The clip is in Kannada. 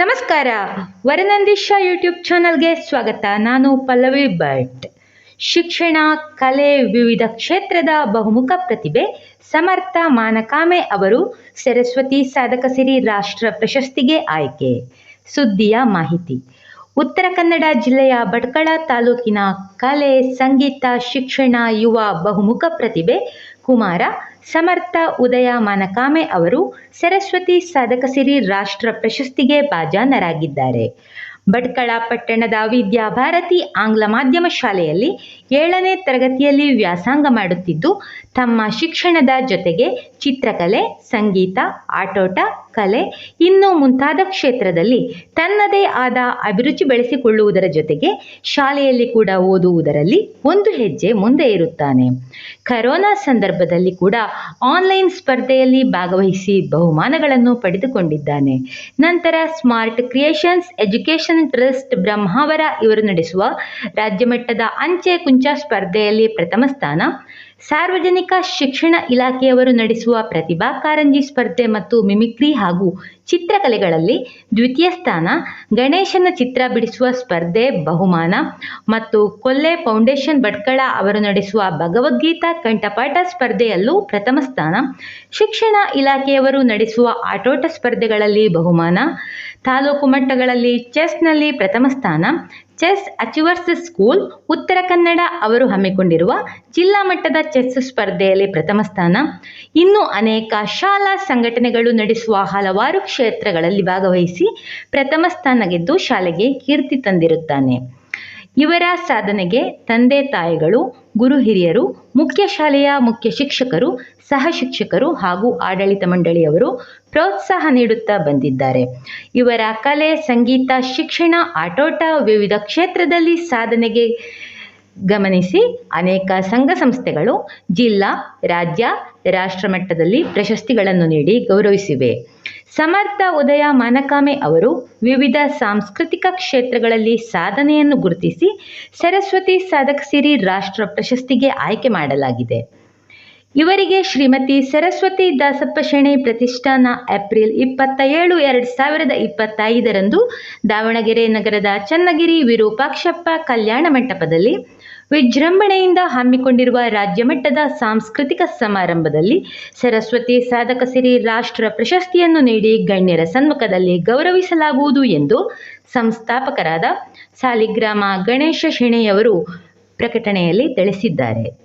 ನಮಸ್ಕಾರ. ವರನಂದೀಶ ಯೂಟ್ಯೂಬ್ ಚಾನಲ್ಗೆ ಸ್ವಾಗತ. ನಾನು ಪಲ್ಲವಿ ಭಟ್. ಶಿಕ್ಷಣ, ಕಲೆ ವಿವಿಧ ಕ್ಷೇತ್ರದ ಬಹುಮುಖ ಪ್ರತಿಭೆ ಸಮರ್ಥ ಮಾನಕಾಮೆ ಅವರು ಸರಸ್ವತಿ ಸಾಧಕ ಸಿರಿ ರಾಷ್ಟ್ರ ಪ್ರಶಸ್ತಿಗೆ ಆಯ್ಕೆ. ಸುದ್ದಿಯ ಮಾಹಿತಿ. ಉತ್ತರ ಕನ್ನಡ ಜಿಲ್ಲೆಯ ಭಟ್ಕಳ ತಾಲೂಕಿನ ಕಲೆ, ಸಂಗೀತ, ಶಿಕ್ಷಣ, ಯುವ ಬಹುಮುಖ ಪ್ರತಿಭೆ ಕುಮಾರ ಸಮರ್ಥ ಉದಯ ಮಾನಕಾಮೆ ಅವರು ಸರಸ್ವತಿ ಸಾಧಕ ಸಿರಿ ರಾಷ್ಟ್ರ ಪ್ರಶಸ್ತಿಗೆ ಭಾಜನರಾಗಿದ್ದಾರೆ. ಭಟ್ಕಳ ಪಟ್ಟಣದ ವಿದ್ಯಾಭಾರತಿ ಆಂಗ್ಲ ಮಾಧ್ಯಮ ಶಾಲೆಯಲ್ಲಿ ಏಳನೇ ತರಗತಿಯಲ್ಲಿ ವ್ಯಾಸಂಗ ಮಾಡುತ್ತಿದ್ದು, ತಮ್ಮ ಶಿಕ್ಷಣದ ಜೊತೆಗೆ ಚಿತ್ರಕಲೆ, ಸಂಗೀತ, ಆಟೋಟ, ಕಲೆ ಇನ್ನು ಮುಂತಾದ ಕ್ಷೇತ್ರದಲ್ಲಿ ತನ್ನದೇ ಆದ ಅಭಿರುಚಿ ಬೆಳೆಸಿಕೊಳ್ಳುವುದರ ಜೊತೆಗೆ ಶಾಲೆಯಲ್ಲಿ ಕೂಡ ಓದುವುದರಲ್ಲಿ ಒಂದು ಹೆಜ್ಜೆ ಮುಂದೆ ಇರುತ್ತಾನೆ. ಕರೋನಾ ಸಂದರ್ಭದಲ್ಲಿ ಕೂಡ ಆನ್ಲೈನ್ ಸ್ಪರ್ಧೆಯಲ್ಲಿ ಭಾಗವಹಿಸಿ ಬಹುಮಾನಗಳನ್ನು ಪಡೆದುಕೊಂಡಿದ್ದಾನೆ. ನಂತರ smart creations, education trust Brahmavara ಇವರು ನಡೆಸುವ ರಾಜ್ಯಮಟ್ಟದ ಅಂಚೆ ಕುಂಚ ಸ್ಪರ್ಧೆಯಲ್ಲಿ ಪ್ರಥಮ ಸ್ಥಾನ. ಸಾರ್ವಜನಿಕ ಶಿಕ್ಷಣ ಇಲಾಖೆಯವರು ನಡೆಸುವ ಪ್ರತಿಭಾ ಕಾರಂಜಿ ಸ್ಪರ್ಧೆ ಮತ್ತು ಮಿಮಿಕ್ರಿ ಹಾಗೂ ಚಿತ್ರಕಲೆಗಳಲ್ಲಿ ದ್ವಿತೀಯ ಸ್ಥಾನ. ಗಣೇಶನ ಚಿತ್ರ ಬಿಡಿಸುವ ಸ್ಪರ್ಧೆ ಬಹುಮಾನ ಮತ್ತು ಕೊಲ್ಲೆ ಫೌಂಡೇಶನ್ ಭಟ್ಕಳ ಅವರು ನಡೆಸುವ ಭಗವದ್ಗೀತಾ ಕಂಠಪಾಠ ಸ್ಪರ್ಧೆಯಲ್ಲೂ ಪ್ರಥಮ ಸ್ಥಾನ. ಶಿಕ್ಷಣ ಇಲಾಖೆಯವರು ನಡೆಸುವ ಆಟೋಟ ಸ್ಪರ್ಧೆಗಳಲ್ಲಿ ಬಹುಮಾನ. ತಾಲೂಕು ಮಟ್ಟಗಳಲ್ಲಿ ಚೆಸ್ನಲ್ಲಿ ಪ್ರಥಮ ಸ್ಥಾನ, chess achievers school, Uttara Kannada ಅವರು ಹಮ್ಮಿಕೊಂಡಿರುವ ಜಿಲ್ಲಾ ಮಟ್ಟದ ಚೆಸ್ ಸ್ಪರ್ಧೆಯಲ್ಲಿ ಪ್ರಥಮ ಸ್ಥಾನ. ಇನ್ನು ಅನೇಕ ಶಾಲಾ ಸಂಘಟನೆಗಳು ನಡೆಸುವ ಹಲವಾರು ಕ್ಷೇತ್ರಗಳಲ್ಲಿ ಭಾಗವಹಿಸಿ ಪ್ರಥಮ ಸ್ಥಾನ ಗೆದ್ದು ಶಾಲೆಗೆ ಕೀರ್ತಿ ತಂದಿರುತ್ತಾನೆ. ಇವರ ಸಾಧನೆಗೆ ತಂದೆ ತಾಯಿಗಳು, ಗುರು ಹಿರಿಯರು, ಮುಖ್ಯ ಶಾಲೆಯ ಮುಖ್ಯ ಶಿಕ್ಷಕರು, ಸಹ ಶಿಕ್ಷಕರು ಹಾಗೂ ಆಡಳಿತ ಮಂಡಳಿಯವರು ಪ್ರೋತ್ಸಾಹ ನೀಡುತ್ತಾ ಬಂದಿದ್ದಾರೆ. ಇವರ ಕಲೆ, ಸಂಗೀತ, ಶಿಕ್ಷಣ, ಆಟೋಟ ವಿವಿಧ ಕ್ಷೇತ್ರದಲ್ಲಿ ಸಾಧನೆಗೆ ಗಮನಿಸಿ ಅನೇಕ ಸಂಘ ಸಂಸ್ಥೆಗಳು, ಜಿಲ್ಲಾ, ರಾಜ್ಯ ರಾಷ್ಟ್ರ ಮಟ್ಟದಲ್ಲಿ ಪ್ರಶಸ್ತಿಗಳನ್ನು ನೀಡಿ ಗೌರವಿಸಿವೆ. ಸಮರ್ಥ ಉದಯ ಮಾನಕಾಮೆ ಅವರು ವಿವಿಧ ಸಾಂಸ್ಕೃತಿಕ ಕ್ಷೇತ್ರಗಳಲ್ಲಿ ಸಾಧನೆಯನ್ನು ಗುರುತಿಸಿ ಸರಸ್ವತಿ ಸಾಧಕ ಸಿರಿ ರಾಷ್ಟ್ರ ಪ್ರಶಸ್ತಿಗೆ ಆಯ್ಕೆ ಮಾಡಲಾಗಿದೆ. ಇವರಿಗೆ ಶ್ರೀಮತಿ ಸರಸ್ವತಿ ದಾಸಪ್ಪ ಶೆಣೆ ಪ್ರತಿಷ್ಠಾನ ಏಪ್ರಿಲ್ ಇಪ್ಪತ್ತ ಏಳು ಎರಡು ಸಾವಿರದ ಇಪ್ಪತ್ತೈದರಂದು ದಾವಣಗೆರೆ ನಗರದ ಚನ್ನಗಿರಿ ವಿರೂಪಾಕ್ಷಪ್ಪ ಕಲ್ಯಾಣ ಮಂಟಪದಲ್ಲಿ ವಿಜೃಂಭಣೆಯಿಂದ ಹಮ್ಮಿಕೊಂಡಿರುವ ರಾಜ್ಯಮಟ್ಟದ ಸಾಂಸ್ಕೃತಿಕ ಸಮಾರಂಭದಲ್ಲಿ ಸರಸ್ವತಿ ಸಾಧಕ ಸಿರಿ ರಾಷ್ಟ್ರ ಪ್ರಶಸ್ತಿಯನ್ನು ನೀಡಿ ಗಣ್ಯರ ಸನ್ಮುಖದಲ್ಲಿ ಗೌರವಿಸಲಾಗುವುದು ಎಂದು ಸಂಸ್ಥಾಪಕರಾದ ಸಾಲಿಗ್ರಾಮ ಗಣೇಶ ಶೆಣೆಯವರು ಪ್ರಕಟಣೆಯಲ್ಲಿ ತಿಳಿಸಿದ್ದಾರೆ.